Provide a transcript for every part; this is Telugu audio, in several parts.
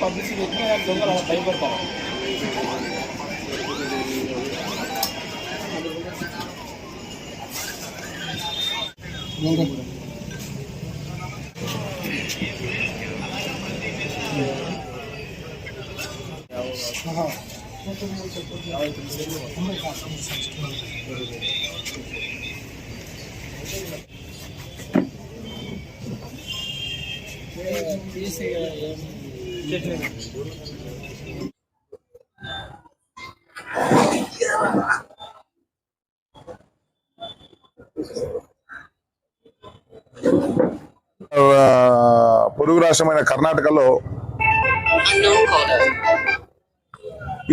పబ్లిసిటీ పెట్టినా దొంగలు అలా భయపడతారు ఆ, పొరుగు రాష్ట్రమైన కర్ణాటకలో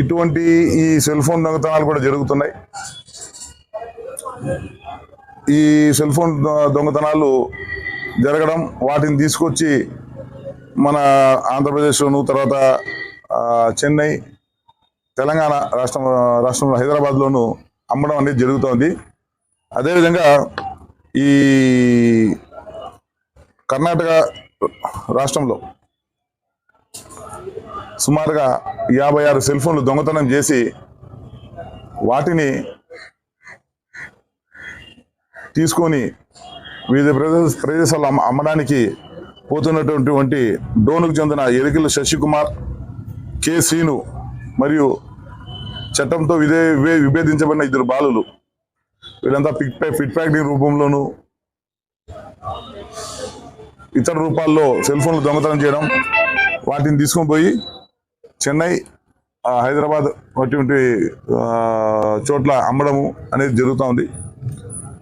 ఇటువంటి ఈ సెల్ ఫోన్ దొంగతనాలు కూడా జరుగుతున్నాయి. ఈ సెల్ ఫోన్ దొంగతనాలు జరగడం వాటిని తీసుకొచ్చి మన ఆంధ్రప్రదేశ్లోను తర్వాత చెన్నై తెలంగాణ రాష్ట్రం రాష్ట్రంలో హైదరాబాద్లోను అమ్మడం అనేది జరుగుతోంది. అదేవిధంగా ఈ కర్ణాటక రాష్ట్రంలో సుమారుగా యాభై ఆరు సెల్ ఫోన్లు దొంగతనం చేసి వాటిని తీసుకొని వివిధ ప్రదేశ ప్రదేశాల్లో అమ్మడానికి పోతున్నటువంటి డోనుకు చెందిన ఎరికిల శశికుమార్ కె. శ్రీను మరియు చట్టంతో విధే విభేదించబడిన ఇద్దరు బాలులు. వీళ్ళంతా పిక్ ఫిట్ ప్యాకింగ్ రూపంలోను ఇతర రూపాల్లో సెల్ ఫోన్లు దొంగతనం చేయడం వాటిని తీసుకొని పోయి చెన్నై హైదరాబాద్ అటువంటి చోట్ల అమ్మడము అనేది జరుగుతూ ఉంది.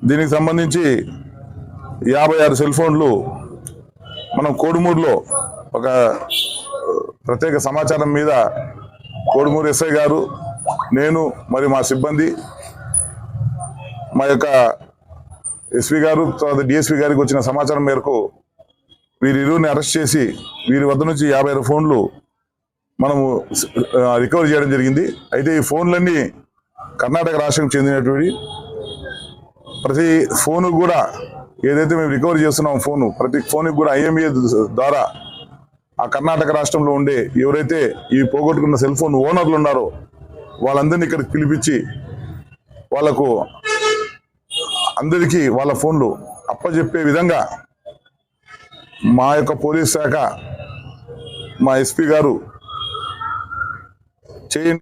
దీనికి సంబంధించి యాభై ఆరు సెల్ ఫోన్లు మనం కోడుమూరులో ఒక ప్రత్యేక సమాచారం మీద కోడుమూరు ఎస్ఐ గారు నేను మరి మా సిబ్బంది మా యొక్క ఎస్వి గారు తర్వాత డిఎస్పీ గారికి వచ్చిన సమాచారం మేరకు వీరి ఇరువురిని అరెస్ట్ చేసి వీరి వద్ద నుంచి యాభై ఆరు ఫోన్లు మనము రికవర్ చేయడం జరిగింది. అయితే ఈ ఫోన్లన్నీ కర్ణాటక రాష్ట్రం చెందినటువంటి ప్రతి ఫోను కూడా ఏదైతే మేము రికవర్ చేస్తున్నాం ఫోను ప్రతి ఫోన్కి కూడా ఐఎంఏ ద్వారా ఆ కర్ణాటక రాష్ట్రంలో ఉండే ఎవరైతే ఈ పోగొట్టుకున్న సెల్ ఫోన్ ఓనర్లు ఉన్నారో వాళ్ళందరినీ ఇక్కడికి పిలిపించి వాళ్ళకు అందరికీ వాళ్ళ ఫోన్లు అప్పజెప్పే విధంగా మా యొక్క పోలీస్ శాఖ మా ఎస్పీ గారు చేయండి.